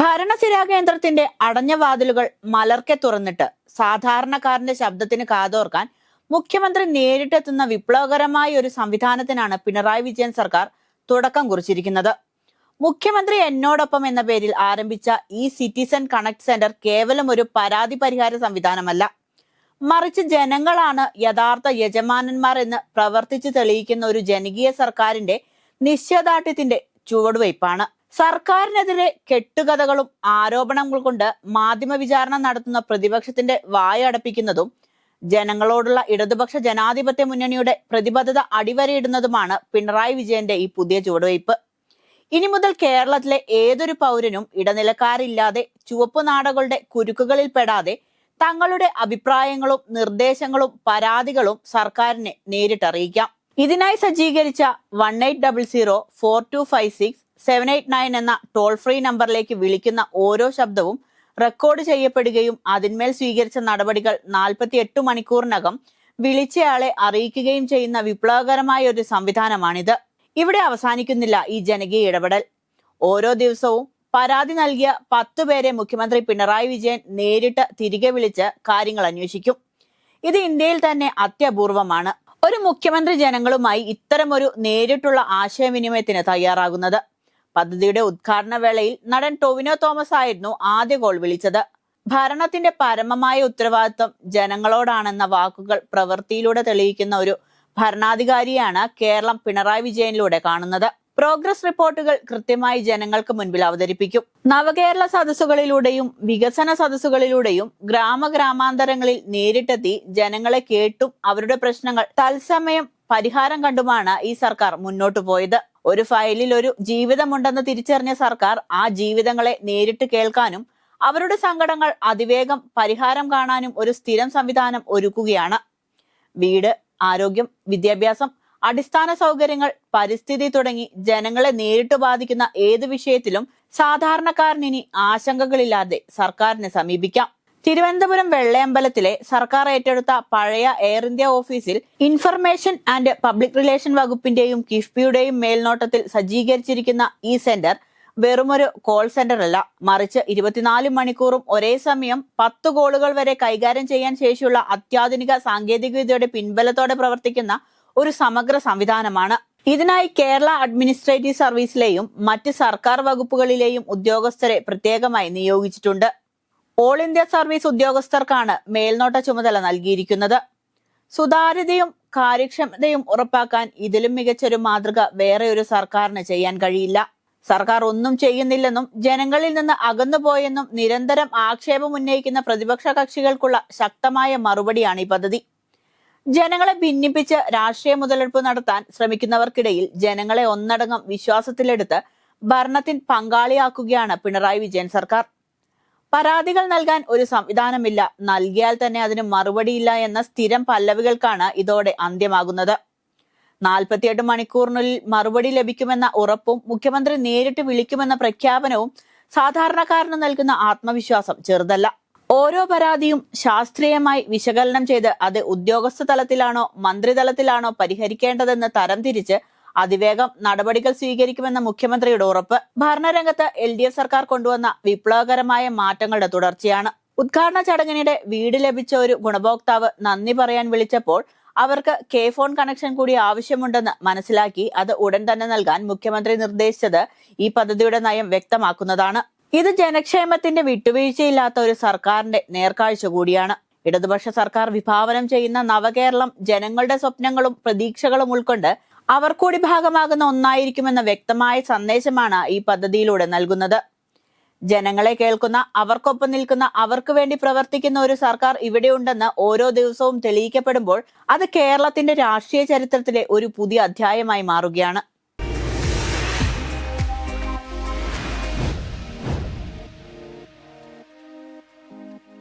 ഭരണസിരാ കേന്ദ്രത്തിന്റെ അടഞ്ഞ വാതിലുകൾ മലർക്കെ തുറന്നിട്ട് സാധാരണക്കാരന്റെ ശബ്ദത്തിന് കാതോർക്കാൻ മുഖ്യമന്ത്രി നേരിട്ടെത്തുന്ന വിപ്ലവകരമായ ഒരു സംവിധാനത്തിനാണ് പിണറായി വിജയൻ സർക്കാർ തുടക്കം കുറിച്ചിരിക്കുന്നത്. മുഖ്യമന്ത്രി എന്നോടൊപ്പം എന്ന പേരിൽ ആരംഭിച്ച ഈ സിറ്റിസൺ കണക്ട് സെന്റർ കേവലം ഒരു പരാതി പരിഹാര സംവിധാനമല്ല. മറിച്ച് ജനങ്ങളാണ് യഥാർത്ഥ യജമാനന്മാർ എന്ന് പ്രവർത്തിച്ചു തെളിയിക്കുന്ന ഒരു ജനകീയ സർക്കാരിന്റെ നിശ്ചയദാർഢ്യത്തിന്റെ ചുവടുവയ്പ്പാണ്. സർക്കാരിനെതിരെ കെട്ടുകഥകളും ആരോപണങ്ങൾ കൊണ്ട് മാധ്യമ വിചാരണ നടത്തുന്ന പ്രതിപക്ഷത്തിന്റെ വായടപ്പിക്കുന്നതും ജനങ്ങളോടുള്ള ഇടതുപക്ഷ ജനാധിപത്യ മുന്നണിയുടെ പ്രതിബദ്ധത അടിവരയിടുന്നതുമാണ് പിണറായി വിജയന്റെ ഈ പുതിയ ചുവടുവയ്പ്. ഇനി മുതൽ കേരളത്തിലെ ഏതൊരു പൗരനും ഇടനിലക്കാരില്ലാതെ ചുവപ്പ് നാടകളുടെ കുരുക്കുകളിൽ പെടാതെ തങ്ങളുടെ അഭിപ്രായങ്ങളും നിർദ്ദേശങ്ങളും പരാതികളും സർക്കാരിനെ നേരിട്ടറിയിക്കാം. ഇതിനായി സജ്ജീകരിച്ച one eight double zero four two five six seven eight nine എന്ന ടോൾ ഫ്രീ നമ്പറിലേക്ക് വിളിക്കുന്ന ഓരോ ശബ്ദവും റെക്കോർഡ് ചെയ്യപ്പെടുകയും അതിന്മേൽ സ്വീകരിച്ച നടപടികൾ നാൽപ്പത്തി എട്ട് മണിക്കൂറിനകം വിളിച്ചയാളെ അറിയിക്കുകയും ചെയ്യുന്ന വിപ്ലവകരമായ ഒരു സംവിധാനമാണിത്. ഇവിടെ അവസാനിക്കുന്നില്ല ഈ ജനകീയ ഇടപെടൽ. ഓരോ ദിവസവും പരാതി നൽകിയ പത്തു പേരെ മുഖ്യമന്ത്രി പിണറായി വിജയൻ നേരിട്ട് തിരികെ വിളിച്ച് കാര്യങ്ങൾ അന്വേഷിക്കും. ഇത് ഇന്ത്യയിൽ തന്നെ അത്യപൂർവമാണ്. ഒരു മുഖ്യമന്ത്രി ജനങ്ങളുമായി ഇത്തരമൊരു നേരിട്ടുള്ള ആശയവിനിമയത്തിന് തയ്യാറാകുന്നത്. പദ്ധതിയുടെ ഉദ്ഘാടന വേളയിൽ നടൻ ടൊവിനോ തോമസ് ആയിരുന്നു ആദ്യ ഗോൾ വിളിച്ചത്. ഭരണത്തിന്റെ പരമമായ ഉത്തരവാദിത്വം ജനങ്ങളോടാണെന്ന വാക്കുകൾ പ്രവൃത്തിയിലൂടെ തെളിയിക്കുന്ന ഒരു ഭരണാധികാരിയാണ് കേരളം പിണറായി വിജയനിലൂടെ കാണുന്നത്. പ്രോഗ്രസ് റിപ്പോർട്ടുകൾ കൃത്യമായി ജനങ്ങൾക്ക് മുൻപിൽ അവതരിപ്പിക്കും. നവകേരള സദസ്സുകളിലൂടെയും വികസന സദസ്സുകളിലൂടെയും ഗ്രാമഗ്രാമാന്തരങ്ങളിൽ നേരിട്ടെത്തി ജനങ്ങളെ കേട്ടും അവരുടെ പ്രശ്നങ്ങൾ തത്സമയം പരിഹാരം കണ്ടുമാണ് ഈ സർക്കാർ മുന്നോട്ടു പോയത്. ഒരു ഫയലിൽ ഒരു ജീവിതമുണ്ടെന്ന് തിരിച്ചറിഞ്ഞ സർക്കാർ ആ ജീവിതങ്ങളെ നേരിട്ട് കേൾക്കാനും അവരുടെ സങ്കടങ്ങൾ അതിവേഗം പരിഹാരം കാണാനും ഒരു സ്ഥിരം സംവിധാനം ഒരുക്കുകയാണ്. വീട് ആരോഗ്യം വിദ്യാഭ്യാസം അടിസ്ഥാന സൗകര്യങ്ങൾ പരിസ്ഥിതി തുടങ്ങി ജനങ്ങളെ നേരിട്ട് ബാധിക്കുന്ന ഏത് വിഷയത്തിലും സാധാരണക്കാരനിനി ആശങ്കകളില്ലാതെ സർക്കാരിനെ സമീപിക്കാം. തിരുവനന്തപുരം വെള്ളയമ്പലത്തിലെ സർക്കാർ ഏറ്റെടുത്ത പഴയ എയർ ഇന്ത്യ ഓഫീസിൽ ഇൻഫർമേഷൻ ആൻഡ് പബ്ലിക് റിലേഷൻ വകുപ്പിന്റെയും കിഫ്ബിയുടെയും മേൽനോട്ടത്തിൽ സജ്ജീകരിച്ചിരിക്കുന്ന ഈ സെന്റർ വെറുമൊരു കോൾ സെന്റർ അല്ല. മറിച്ച് ഇരുപത്തിനാല് മണിക്കൂറും ഒരേ സമയം പത്ത് കോളുകൾ വരെ കൈകാര്യം ചെയ്യാൻ ശേഷിയുള്ള അത്യാധുനിക സാങ്കേതികവിദ്യയുടെ പിൻബലത്തോടെ പ്രവർത്തിക്കുന്ന ഒരു സമഗ്ര സംവിധാനമാണ്. ഇതിനായി കേരള അഡ്മിനിസ്ട്രേറ്റീവ് സർവീസിലെയും മറ്റ് സർക്കാർ വകുപ്പുകളിലെയും ഉദ്യോഗസ്ഥരെ പ്രത്യേകമായി നിയോഗിച്ചിട്ടുണ്ട്. ഓൾ ഇന്ത്യ സർവീസ് ഉദ്യോഗസ്ഥർക്കാണ് മേൽനോട്ട ചുമതല നൽകിയിരിക്കുന്നത്. സുതാര്യതയും കാര്യക്ഷമതയും ഉറപ്പാക്കാൻ ഇതിലും മികച്ചൊരു മാതൃക വേറെ ഒരു സർക്കാരിന് ചെയ്യാൻ കഴിയില്ല. സർക്കാർ ഒന്നും ചെയ്യുന്നില്ലെന്നും ജനങ്ങളിൽ നിന്ന് അകന്നുപോയെന്നും നിരന്തരം ആക്ഷേപം ഉന്നയിക്കുന്ന പ്രതിപക്ഷ കക്ഷികൾക്കുള്ള ശക്തമായ മറുപടിയാണ് ഈ പദ്ധതി. ജനങ്ങളെ ഭിന്നിപ്പിച്ച് രാഷ്ട്രീയ മുതലെടുപ്പ് നടത്താൻ ശ്രമിക്കുന്നവർക്കിടയിൽ ജനങ്ങളെ ഒന്നടങ്കം വിശ്വാസത്തിലെടുത്ത് ഭരണത്തിൽ പങ്കാളിയാക്കുകയാണ് പിണറായി വിജയൻ സർക്കാർ. പരാതികൾ നൽകാൻ ഒരു സംവിധാനമില്ല. നൽകിയാൽ തന്നെ അതിന് മറുപടിയില്ല എന്ന സ്ഥിരം പല്ലവികൾക്കാണ് ഇതോടെ അന്ത്യമാകുന്നത്. നാൽപ്പത്തിയെട്ട് മണിക്കൂറിനുള്ളിൽ മറുപടി ലഭിക്കുമെന്ന ഉറപ്പും മുഖ്യമന്ത്രി നേരിട്ട് വിളിക്കുമെന്ന പ്രഖ്യാപനവും സാധാരണക്കാരന് നൽകുന്ന ആത്മവിശ്വാസം ചെറുതല്ല. ഓരോ പരാതിയും ശാസ്ത്രീയമായി വിശകലനം ചെയ്ത് അത് ഉദ്യോഗസ്ഥ തലത്തിലാണോ മന്ത്രിതലത്തിലാണോ പരിഹരിക്കേണ്ടതെന്ന് തരംതിരിച്ച് അതിവേഗം നടപടികൾ സ്വീകരിക്കുമെന്ന മുഖ്യമന്ത്രിയുടെ ഉറപ്പ് ഭരണരംഗത്ത് എൽ ഡി എഫ് സർക്കാർ കൊണ്ടുവന്ന വിപ്ലവകരമായ മാറ്റങ്ങളുടെ തുടർച്ചയാണ്. ഉദ്ഘാടന ചടങ്ങിനിടെ വീട് ലഭിച്ച ഒരു ഗുണഭോക്താവ് നന്ദി പറയാൻ വിളിച്ചപ്പോൾ അവർക്ക് കെ ഫോൺ കണക്ഷൻ കൂടി ആവശ്യമുണ്ടെന്ന് മനസ്സിലാക്കി അത് ഉടൻ തന്നെ നൽകാൻ മുഖ്യമന്ത്രി നിർദ്ദേശിച്ചത് ഈ പദ്ധതിയുടെ നയം വ്യക്തമാക്കുന്നതാണ്. ഇത് ജനക്ഷേമത്തിന്റെ വിട്ടുവീഴ്ചയില്ലാത്ത ഒരു സർക്കാരിന്റെ നേർക്കാഴ്ച കൂടിയാണ്. ഇടതുപക്ഷ സർക്കാർ വിഭാവനം ചെയ്യുന്ന നവകേരളം ജനങ്ങളുടെ സ്വപ്നങ്ങളും പ്രതീക്ഷകളും ഉൾക്കൊണ്ട് അവർ കൂടി ഭാഗമാകുന്ന ഒന്നായിരിക്കുമെന്ന വ്യക്തമായ സന്ദേശമാണ് ഈ പദ്ധതിയിലൂടെ നൽകുന്നത്. ജനങ്ങളെ കേൾക്കുന്ന അവർക്കൊപ്പം നിൽക്കുന്ന അവർക്ക് വേണ്ടി പ്രവർത്തിക്കുന്ന ഒരു സർക്കാർ ഇവിടെയുണ്ടെന്ന് ഓരോ ദിവസവും തെളിയിക്കപ്പെടുമ്പോൾ അത് കേരളത്തിന്റെ രാഷ്ട്രീയ ചരിത്രത്തിലെ ഒരു പുതിയ അധ്യായമായി മാറുകയാണ്.